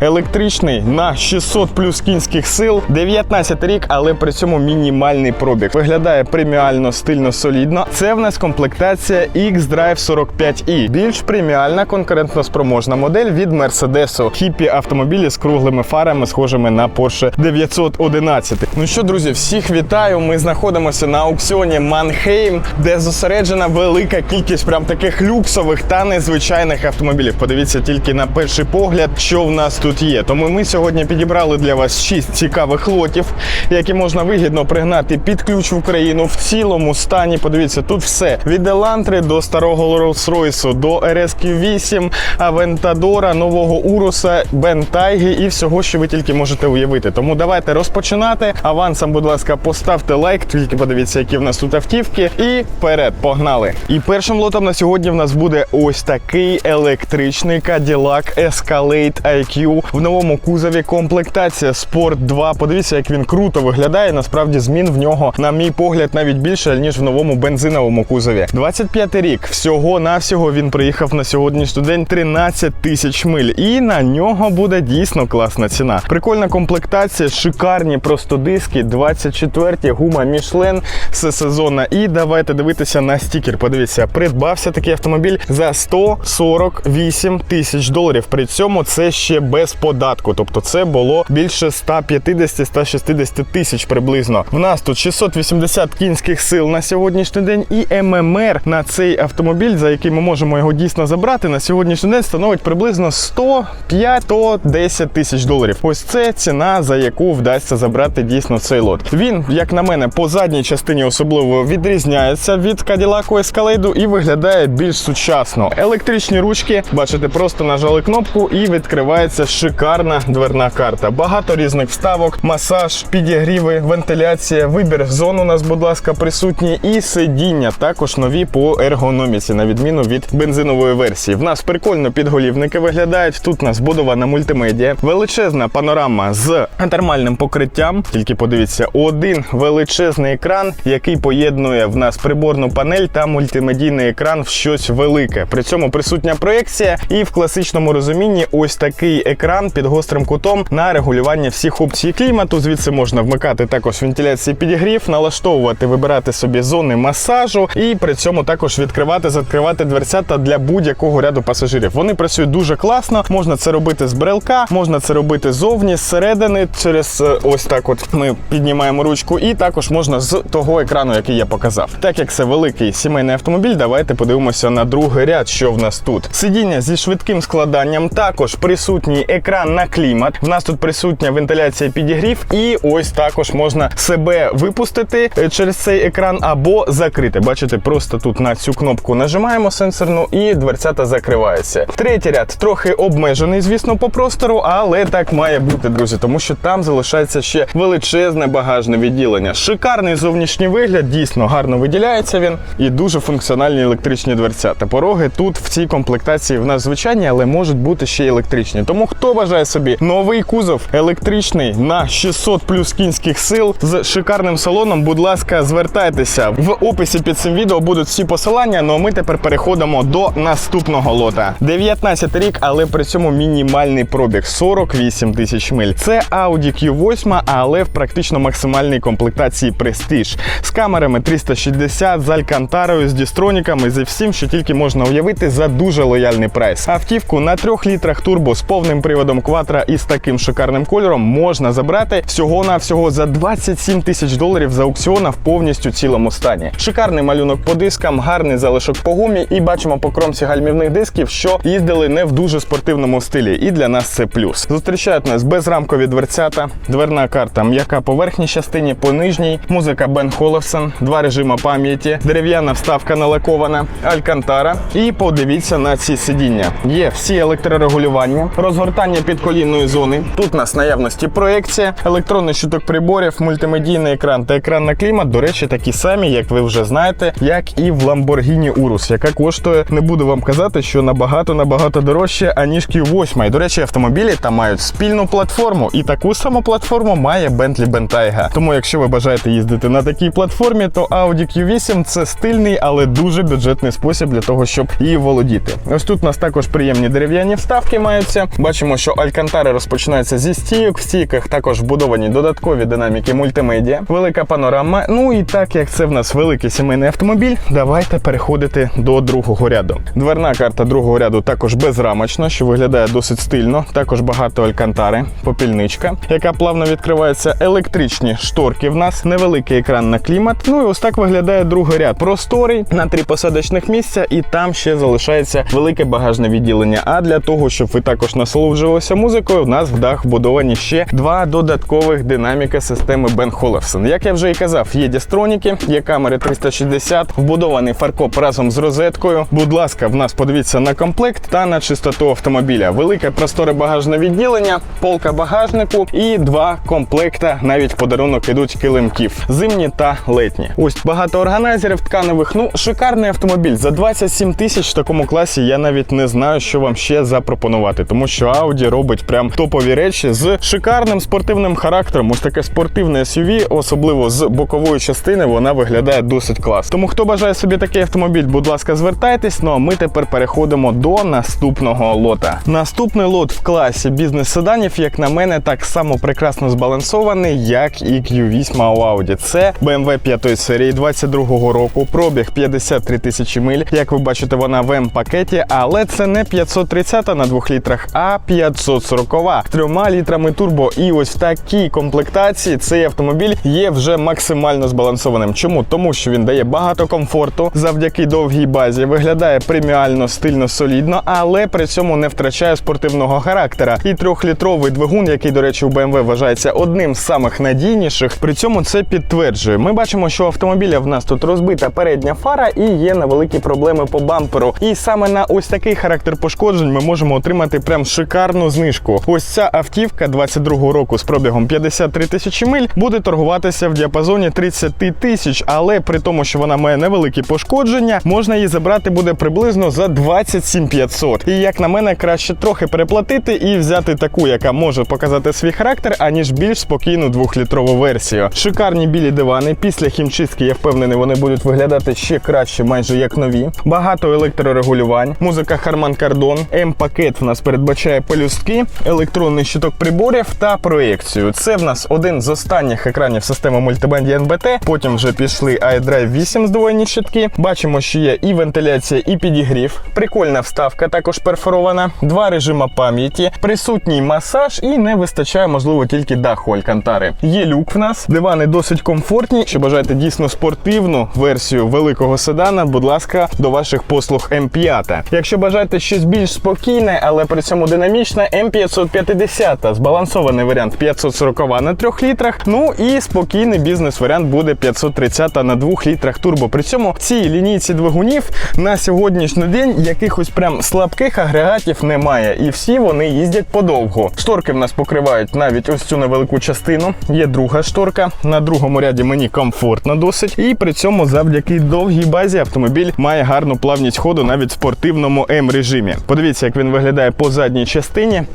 Електричний на 600 плюс кінських сил, 19 рік, але при цьому мінімальний пробіг. Виглядає преміально, стильно, солідно. Це в нас комплектація X-Drive 45i. Більш преміальна, конкурентно спроможна модель від Мерседесу. Хіпі автомобілі з круглими фарами, схожими на Porsche 911. Ну що, друзі, всіх вітаю. Ми знаходимося на аукціоні Манхейм, де зосереджена велика кількість прям таких люксових та незвичайних автомобілів. Подивіться тільки на перший погляд, що в нас є. Тому ми сьогодні підібрали для вас 6 цікавих лотів, які можна вигідно пригнати під ключ в Україну в цілому стані. Подивіться, тут все від Елантри до старого Rolls-Royce, до RSQ 8, Авентадора, нового Уруса, Бентайги і всього, що ви тільки можете уявити. Тому давайте розпочинати. Авансом, будь ласка, поставте лайк, тільки подивіться, які в нас тут автівки. І вперед, погнали. І першим лотом на сьогодні в нас буде ось такий електричний Cadillac Escalade IQ в новому кузові. Комплектація Sport 2. Подивіться, як він круто виглядає. Насправді змін в нього, на мій погляд, навіть більше ніж в новому бензиновому кузові. 25 рік. Всього навсього він приїхав на сьогоднішній день 13 тисяч миль. І на нього буде дійсно класна ціна. Прикольна комплектація, шикарні просто диски. 24 гума Michelin все сезонна. І давайте дивитися на стікер. Подивіться, придбався такий автомобіль за 148 тисяч доларів. При цьому це ще без податку. Тобто це було більше 150-160 тисяч приблизно. В нас тут 680 кінських сил на сьогоднішній день, і ММР на цей автомобіль, за який ми можемо його дійсно забрати, на сьогоднішній день становить приблизно 105-110 тисяч доларів. Ось це ціна, за яку вдасться забрати дійсно цей лот. Він, як на мене, по задній частині особливо відрізняється від Cadillac Escalade і виглядає більш сучасно. Електричні ручки, бачите, просто нажали кнопку і відкривається шикарна дверна карта. Багато різних вставок, масаж, підігріви, вентиляція, вибір зон у нас, будь ласка, присутні, і сидіння також нові по ергономіці, на відміну від бензинової версії. В нас прикольно підголівники виглядають. Тут у нас будована мультимедіа, величезна панорама з термальним покриттям. Тільки подивіться, один величезний екран, який поєднує в нас приборну панель та мультимедійний екран в щось велике. При цьому присутня проекція, і в класичному розумінні ось такий екран під гострим кутом на регулювання всіх опцій клімату. Звідси можна вмикати також вентиляції підігрів, налаштовувати, вибирати собі зони масажу, і при цьому також відкривати, закривати дверцята для будь-якого ряду пасажирів. Вони працюють дуже класно. Можна це робити з брелка, можна це робити зовні, зсередини, через е, ось так. От ми піднімаємо ручку, і також можна з того екрану, який я показав. Так як це великий сімейний автомобіль, давайте подивимося на другий ряд, що в нас тут. Сидіння зі швидким складанням, також присутній екран на клімат. В нас тут присутня вентиляція підігрів, і ось також можна себе випустити е, через цей екран або закрити. Бачите, просто тут на цю кнопку нажимаємо сенсорну і дверцята закриваються. Третій ряд трохи обмежений, звісно, по простору, але так має бути, друзі, тому що там залишається ще величезне багажне відділення. Шикарний зовнішній вигляд, дійсно гарно виділяється він і дуже функціональні електричні дверцята. Пороги тут в цій комплектації в нас звичайні, але можуть бути ще й електричні. Тому хто бажає собі новий кузов електричний на 600 плюс кінських сил з шикарним салоном, будь ласка, звертайтеся в описі під цим відео будуть всі посилання. Ну а ми тепер переходимо до наступного лота. 19 рік, але при цьому мінімальний пробіг 48 тисяч миль. Це Audi Q8, але в практично максимальній комплектації Prestige. з камерами 360, з алькантарою, з дістроніками, зі всім, що тільки можна уявити за дуже лояльний прайс. Автівку на 3 літрах турбо з повним приводом Quattro і з таким шикарним кольором можна забрати всього на всього за 27 тисяч доларів з аукціона в повністю цілому стані. Шикарний малюнок по дискам, гарний залишок по гумі, і бачимо по кромці гальмівних дисків, що їздили не в дуже спортивному стилі. І для нас це плюс. Зустрічають нас безрамкові дверцята, дверна карта, м'яка по верхній частині, по нижній, музика Бен Холовсон, два режима пам'яті, дерев'яна вставка налакована, алькантара. І подивіться на ці сидіння. Є всі електрорегулювання, розгортання підколінної зони. Тут у нас наявності проекція, електронний щиток приборів, мультимедійний екран та екран на клімат. До речі, такі самі, як ви вже знаєте, як і в Lamborghini Urus, яка коштує, не буду вам казати, що набагато набагато дорожче, аніж Q8. І до речі, автомобілі там мають спільну платформу, і таку саму платформу має Bentley Bentayga. Тому, якщо ви бажаєте їздити на такій платформі, то Audi Q8 це стильний, але дуже бюджетний спосіб для того, щоб її володіти. Ось тут у нас також приємні дерев'яні вставки маються. Бачимо. Бачимо, що алькантари розпочинаються зі стійок. В стійках також вбудовані додаткові динаміки мультимедіа, велика панорама. Ну і так як це в нас великий сімейний автомобіль, давайте переходити до другого ряду. Дверна карта другого ряду також безрамочна, що виглядає досить стильно. Також багато алькантари, попільничка, яка плавно відкривається. Електричні шторки в нас, невеликий екран на клімат. Ну і ось так виглядає другий ряд. Просторий на три посадочних місця, і там ще залишається велике багажне відділення. А для того, щоб ви також насолоджувалися музикою, в нас в дах вбудовані ще два додаткових динаміка системи Бен Холлерсон. Як я вже і казав, є дістроніки, є камери 360, вбудований фаркоп разом з розеткою. Будь ласка, в нас подивіться на комплект та на чистоту автомобіля. Велике просторе багажне відділення, полка багажнику і два комплекта. Навіть подарунок ідуть килимків, зимні та летні. Ось багато органайзерів тканевих. Ну шикарний автомобіль за 27 тисяч в такому класі. Я навіть не знаю, що вам ще запропонувати, тому що Audi робить прям топові речі з шикарним спортивним характером. Ось таке спортивне SUV, особливо з бокової частини, вона виглядає досить класно. Тому хто бажає собі такий автомобіль, будь ласка, звертайтесь. Ну а ми тепер переходимо до наступного лота. Наступний лот в класі бізнес-седанів, як на мене, так само прекрасно збалансований, як і Q8 у Audi. Це BMW 5 серії 22-го року, пробіг 53 тисячі миль. Як ви бачите, вона в М-пакеті, але це не 530 на 2 літрах, а 540 з 3 літрами турбо. І ось в такій комплектації цей автомобіль є вже максимально збалансованим. Чому? Тому що він дає багато комфорту завдяки довгій базі, виглядає преміально, стильно, солідно, але при цьому не втрачає спортивного характера. І трьохлітровий двигун, який, до речі, у BMW вважається одним з самих надійніших. При цьому це підтверджує. Ми бачимо, що автомобіля в нас тут розбита передня фара і є невеликі проблеми по бамперу. І саме на ось такий характер пошкоджень ми можемо отримати прям шикарну знижку. Ось ця автівка 22-го року з пробігом 53 тисячі миль буде торгуватися в діапазоні 30 тисяч, але при тому, що вона має невеликі пошкодження, можна її забрати буде приблизно за 27 500. І як на мене, краще трохи переплатити і взяти таку, яка може показати свій характер, аніж більш спокійну двохлітрову версію. Шикарні білі дивани. Після хімчистки я впевнений, вони будуть виглядати ще краще, майже як нові. Багато електрорегулювань, музика Harman Kardon, М-пакет в нас передбачає пелюстки, електронний щиток приборів та проекцію. Це в нас один з останніх екранів системи мультибенді NBT. Потім вже пішли iDrive 8 здвоєні щитки. Бачимо, що є і вентиляція, і підігрів. Прикольна вставка, також перфорована. Два режима пам'яті, присутній масаж і не вистачає, можливо, тільки даху Алькантари. Є люк в нас. Дивани досить комфортні. Якщо бажаєте дійсно спортивну версію великого седана, будь ласка, до ваших послуг М5. Якщо бажаєте щось більш спокійне, але при цьому динамічне, М550, збалансований варіант 540 на 3 літрах. Ну і спокійний бізнес-варіант буде 530 на 2 літрах турбо. При цьому цій лінійці двигунів на сьогоднішній день якихось прям слабких агрегатів немає, і всі вони їздять подовго. Шторки в нас покривають навіть ось цю невелику частину. Є друга шторка. На другому ряді мені комфортно досить. І при цьому завдяки довгій базі автомобіль має гарну плавність ходу навіть в спортивному М-режимі. Подивіться, як він виглядає по задній частині,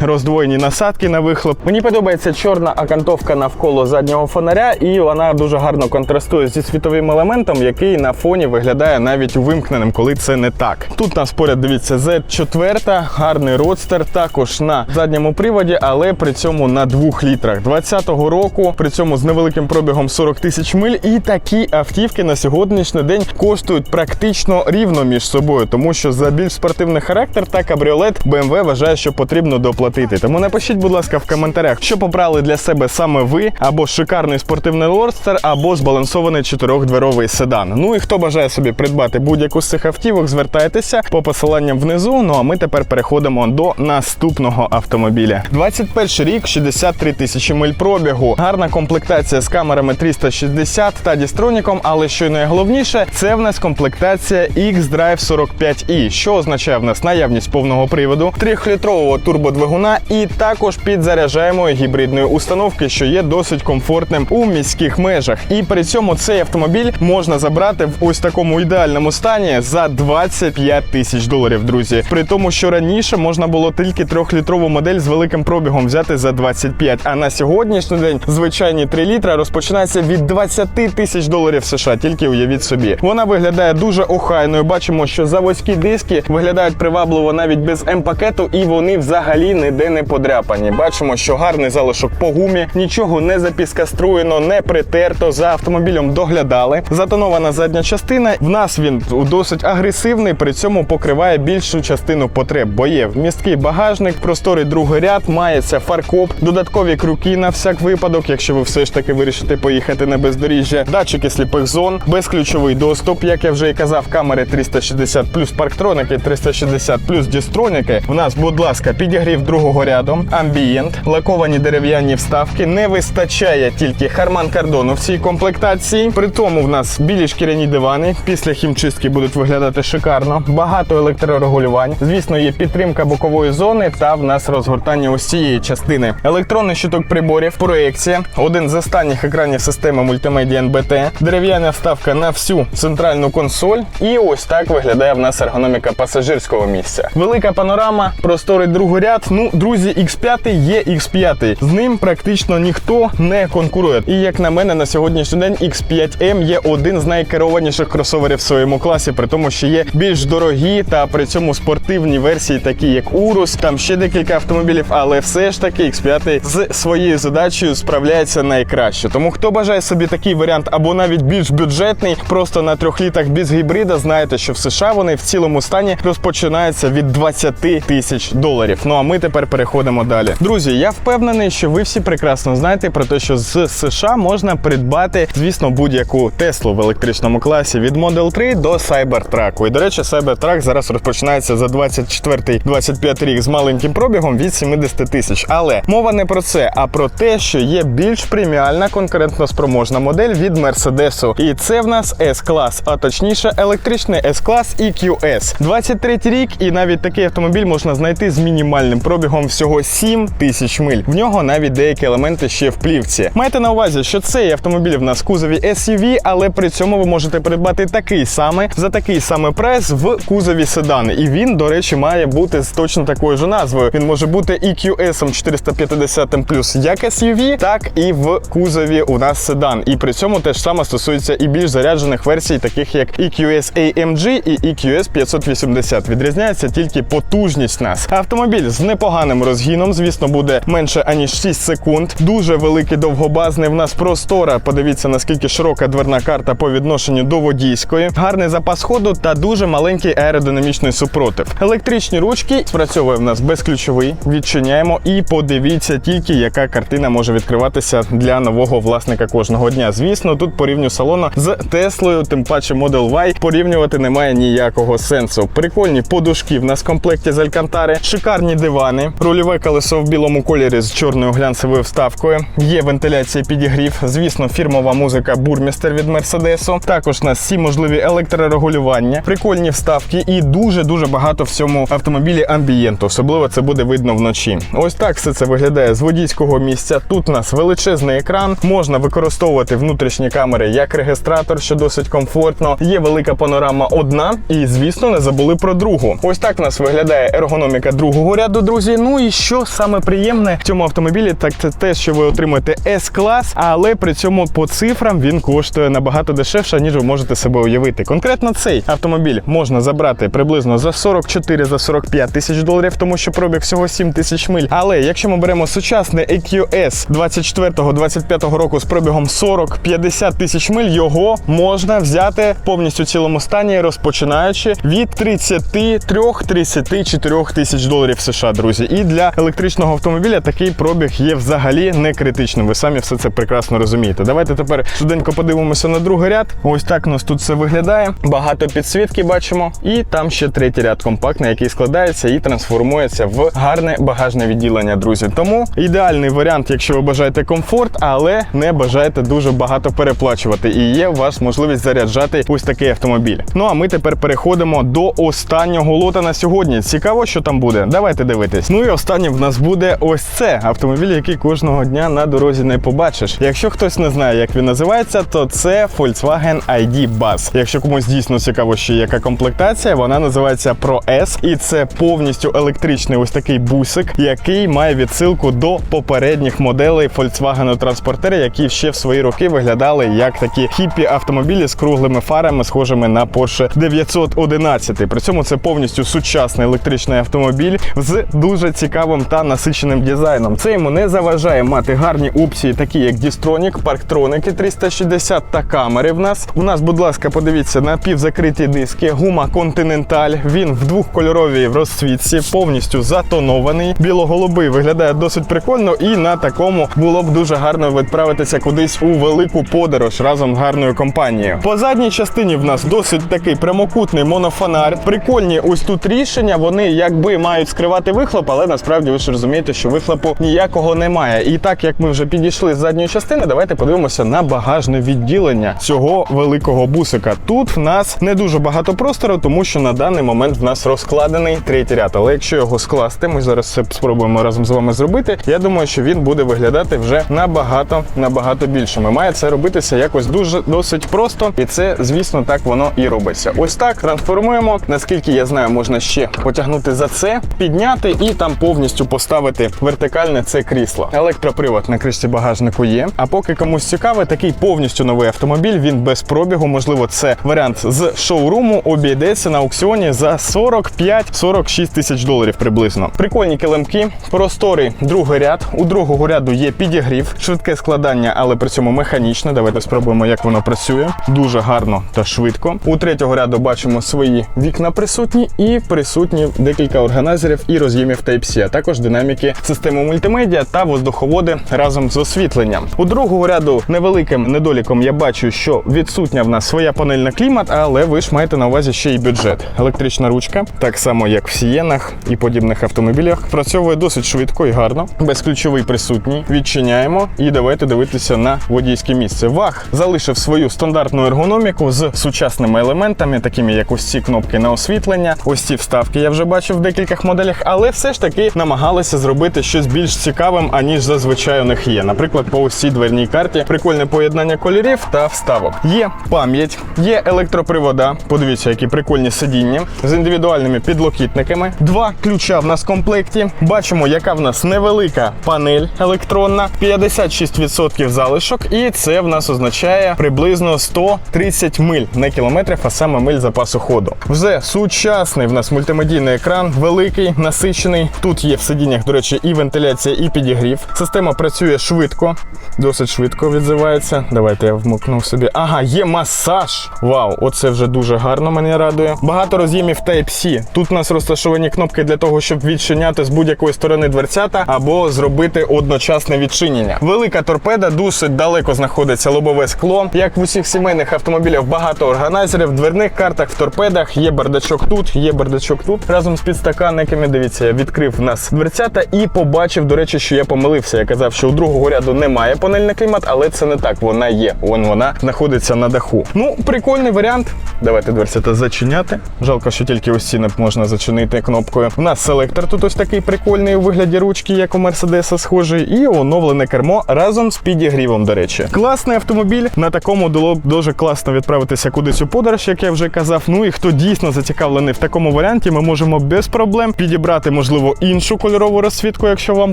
роздвоєні насадки на вихлоп. Мені подобається чорна окантовка навколо заднього фонаря, і вона дуже гарно контрастує зі світовим елементом, який на фоні виглядає навіть увімкненим, коли це не так. Тут нас поряд дивіться Z4, гарний родстер, також на задньому приводі, але при цьому на 2 літрах 20-го року, при цьому з невеликим пробігом 40 тисяч миль. І такі автівки на сьогоднішній день коштують практично рівно між собою, тому що за більш спортивний характер та кабріолет BMW вважає, що потрібно доплатити. Тому напишіть, будь ласка, в коментарях, що побрали для себе саме ви, або шикарний спортивний лордстер, або збалансований чотирьохдверовий седан. Ну і хто бажає собі придбати будь-яку з цих автівок, звертайтеся по посиланням внизу. Ну а ми тепер переходимо до наступного автомобіля. 21 рік, 63 тисячі миль пробігу. Гарна комплектація з камерами 360 та дістроніком, але що й найголовніше, це в нас комплектація X-Drive 45i, що означає в нас наявність повного приводу, 3-літрового турбодвигуна і також підзаряджаємої гібридної установки, що є досить комфортним у міських межах. І при цьому цей автомобіль можна забрати в ось такому ідеальному стані за 25 тисяч доларів, друзі. При тому, що раніше можна було тільки 3-літрову модель з великим пробігом взяти за 25, а на сьогоднішній день звичайні 3 літра розпочинаються від 20 тисяч доларів США. Тільки уявіть собі. Вона виглядає дуже охайною. Бачимо, що заводські диски виглядають привабливо навіть без М-пакету, і вони взагалі взагалі ніде не подряпані. Бачимо, що гарний залишок по гумі, нічого не запіскаструєно, не притерто. За автомобілем доглядали. Затонована задня частина. В нас він досить агресивний, при цьому покриває більшу частину потреб. Бо є вмісткий багажник, просторий другий ряд, мається фаркоп, додаткові крюки на всяк випадок, якщо ви все ж таки вирішите поїхати на бездоріжжя, датчики сліпих зон, безключовий доступ, як я вже і казав, камери 360 плюс парктроники, 360 плюс дістроніки. В нас, будь ласка, підігрів другого ряду, амбієнт, лаковані дерев'яні вставки. Не вистачає тільки харман кордону в цій комплектації. При тому в нас білі шкіряні дивани. Після хімчистки будуть виглядати шикарно. Багато електрорегулювань. Звісно, є підтримка бокової зони та в нас розгортання ось цієї частини. Електронний щиток приборів, проекція, один з останніх екранів системи мультимедіа NBT, дерев'яна вставка на всю центральну консоль. І ось так виглядає в нас ергономіка пасажирського місця. Велика панорама, просторий другий ряд. Ну, друзі, X5 є X5. З ним практично ніхто не конкурує. І як на мене, на сьогоднішній день X5M є один з найкерованіших кросоверів в своєму класі, при тому, що є більш дорогі та при цьому спортивні версії, такі як Urus, там ще декілька автомобілів, але все ж таки X5 з своєю задачею справляється найкраще. Тому хто бажає собі такий варіант або навіть більш бюджетний, просто на трьох літах без гібрида, знаєте, що в США вони в цілому стані розпочинаються від 20 тисяч доларів. Ну а ми тепер переходимо далі. Друзі, я впевнений, що ви всі прекрасно знаєте про те, що з США можна придбати, звісно, будь-яку Теслу в електричному класі від Model 3 до Cybertruck. І до речі, Cybertruck зараз розпочинається за 24-25 рік з маленьким пробігом від 70 тисяч. Але мова не про це, а про те, що є більш преміальна конкурентно спроможна модель від Mercedes. І це в нас S-клас, а точніше електричний S-клас EQS. 23 рік, і навіть такий автомобіль можна знайти з мінімальним пробігом всього 7 тисяч миль. В нього навіть деякі елементи ще в плівці. Майте на увазі, що цей автомобіль в нас кузові SUV, але при цьому ви можете придбати такий самий за такий самий прайс в кузові седан. І він, до речі, має бути з точно такою ж назвою. Він може бути EQS 450 як SUV, так і в кузові у нас седан. І при цьому теж саме стосується і більш заряджених версій, таких як EQS AMG і EQS 580. Відрізняється тільки потужність нас. Автомобіль з непоганим розгіном, звісно, буде менше аніж 6 секунд. Дуже великий довгобазний. В нас простора. Подивіться, наскільки широка дверна карта по відношенню до водійської, гарний запас ходу та дуже маленький аеродинамічний супротив. Електричні ручки спрацьовує в нас безключовий. Відчиняємо і подивіться тільки, яка картина може відкриватися для нового власника кожного дня. Звісно, тут по рівню салону з Теслою, тим паче Model Y, порівнювати немає ніякого сенсу. Прикольні подушки в нас в комплекті з Алькантари, шикарні дивани, рульове колесо в білому кольорі з чорною глянцевою вставкою. Є вентиляція підігрів. Звісно, фірмова музика Бурмістер від Мерседесу. Також у нас всі можливі електрорегулювання, прикольні вставки і дуже дуже багато в цьому автомобілі амбієнту. Особливо це буде видно вночі. Ось так все це виглядає з водійського місця. Тут у нас величезний екран. Можна використовувати внутрішні камери як регістратор, що досить комфортно. Є велика панорама одна, і звісно, не забули про другу. Ось так у нас виглядає ергономіка другого ряду, друзі. Ну і що саме приємне в цьому автомобілі, так це те, що ви отримаєте S-клас, але при цьому по цифрам він коштує набагато дешевше, ніж ви можете себе уявити. Конкретно цей автомобіль можна забрати приблизно за 44 за 45 тисяч доларів, тому що пробіг всього 7 тисяч миль. Але якщо ми беремо сучасний EQS 24-25 року з пробігом 40-50 тисяч миль, його можна взяти повністю цілому стані, розпочинаючи від 33-34 тисяч доларів США, друзі. І для електричного автомобіля такий пробіг є взагалі не критичним. Ви самі все це прекрасно розумієте. Давайте тепер швиденько подивимося на другий ряд. Ось так у нас тут все виглядає. Багато підсвітки бачимо. І там ще третій ряд компактний, який складається і трансформується в гарне багажне відділення, друзі. Тому ідеальний варіант, якщо ви бажаєте комфорт, але не бажаєте дуже багато переплачувати. І є у вас можливість заряджати ось такий автомобіль. Ну а ми тепер переходимо до останнього лота на сьогодні. Цікаво, що там буде. Давайте дивитись. Ну і останнім в нас буде ось це автомобіль, який кожного дня на дорозі не побачиш. Якщо хтось не знає, як він називається, то це Volkswagen ID Buzz. Якщо комусь дійсно цікаво, ще яка комплектація, вона називається Pro S, і це повністю електричний ось такий бусик, який має відсилку до попередніх моделей Volkswagen транспортери, які ще в свої роки виглядали як такі хіпі автомобілі з круглими фарами, схожими на Porsche 911. При цьому це повністю сучасний електричний автомобіль. З дуже цікавим та насиченим дизайном. Це йому не заважає мати гарні опції, такі як Distronic, парктроники 360 та камери. В нас у нас, будь ласка, подивіться напівзакриті диски, гума Continental. Він в двохкольоровій розцвітці, повністю затонований. Біло-голубий виглядає досить прикольно, і на такому було б дуже гарно відправитися кудись у велику подорож разом з гарною компанією. По задній частині в нас досить такий прямокутний монофонар. Прикольні ось тут рішення. Вони якби мають скривати вихлоп, але насправді ви ж розумієте, що вихлопу ніякого немає. І так як ми вже підійшли з задньої частини, давайте подивимося на багажне відділення цього великого бусика. Тут в нас не дуже багато простору, тому що на даний момент в нас розкладений третій ряд. Але якщо його скласти, ми зараз це спробуємо разом з вами зробити. Я думаю, що він буде виглядати вже набагато набагато більшими. Має це робитися якось дуже досить просто, і це, звісно, так воно і робиться. Ось так трансформуємо. Наскільки я знаю, можна ще потягнути за це, підняти і там повністю поставити вертикальне це крісло. Електропривод на кришці багажнику є. А поки комусь цікавий, такий повністю новий автомобіль. Він без пробігу. Можливо, це варіант з шоуруму. Обійдеться на аукціоні за 45-46 тисяч доларів приблизно. Прикольні килимки, просторий другий ряд. У другого ряду є підігрів, швидке складання, але при цьому механічне. Давайте спробуємо, як воно працює. Дуже гарно та швидко. У третього ряду бачимо свої вікна присутні і присутні декілька органайзерів і роз'ємів Type-C, а також динаміки системи мультимедіа та воздуховоди разом з освітленням. У другого ряду невеликим недоліком я бачу, що відсутня в нас своя панель на клімат, але ви ж маєте на увазі ще й бюджет. Електрична ручка, так само як в Сієнах і подібних автомобілях, працьовує досить швидко і гарно. Безключовий присутній. Відчиняємо і давайте дивитися на водійське місце. Ваг залишив свою стандартну ергономіку з сучасними елементами, такими як ось ці кнопки на освітлення. Ось ці вставки я вже бачив в декількох моделях, але все ж таки намагалися зробити щось більш цікавим, аніж зазвичай у них є. Наприклад, по ось цій дверній карті прикольне поєднання кольорів та вставок. Є пам'ять, є електропривода. Подивіться, які прикольні сидіння з індивідуальними підлокітниками. Два ключа в нас в комплекті. Бачимо, яка в нас невелика панель електронна, 56% залишок, і це в нас означає приблизно 130 миль на кілометрів, а саме миль запасу ходу. Вже сучасний в нас мультимедійний екран, великий, насичений. Тут є в сидіннях, до речі, і вентиляція, і підігрів. Система працює швидко, досить швидко відзивається. Давайте я вмикну собі. Ага, є масаж. Вау, оце вже дуже гарно мене радує. Багато роз'ємів Type-C. Тут у нас розташовані кнопки для того, щоб відчиняти з будь-якої сторони дверцята або зробити одночасне відчинення. Велика торпеда досить далеко знаходиться лобове скло. Як в усіх сімейних автомобілях, багато органайзерів. Дверних картах в торпедах є бардачок тут, є бардачок тут. Разом з підстаканниками. Дивіться, я відкрив в нас дверцята і побачив, до речі, що я помилився. Я казав, що у другого ряду немає панель на клімат, але це не так. Вона є. Вон вона знаходиться на даху. Ну, прикольний варіант. Давайте дверцята зачиняти. Жалко, що тільки ось ці можна зачинити кнопкою. У нас селектор тут ось такий прикольний у вигляді ручки, як у Мерседеса схожий, і оновлене кермо разом з підігрівом. До речі, класний автомобіль. На такому було б дуже класно відправитися кудись у подорож, як я вже казав. Ну і хто дійсно зацікавлений в такому варіанті, ми можемо без проблем підібрати, можливо, іншу кольорову розсвітку, якщо вам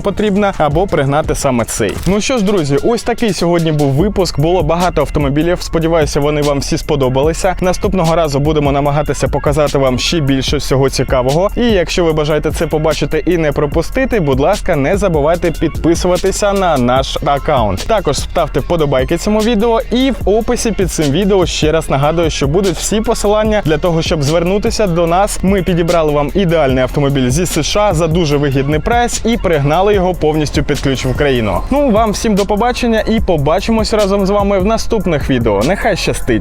потрібна, або пригнати саме цей. Ну що ж, друзі, ось такий сьогодні був випуск. Було багато автомобілів. Сподіваюся, вони вам всі сподобалися. Наступного разу будемо намагатися показати вам ще більше всього цікавого. І якщо ви бажаєте це побачити і не пропустити, будь ласка, не забувайте підписуватися на наш аккаунт. Також ставте вподобайки цьому відео, і в описі під цим відео ще раз нагадую, що будуть всі посилання для того, щоб звернутися до нас. Ми підібрали вам ідеальний автомобіль зі США за дуже вигідний прайс і пригнали його повністю під ключ в Україну. Ну вам всім до побачення і побачимось разом з вами в наступних відео. Нехай щастить!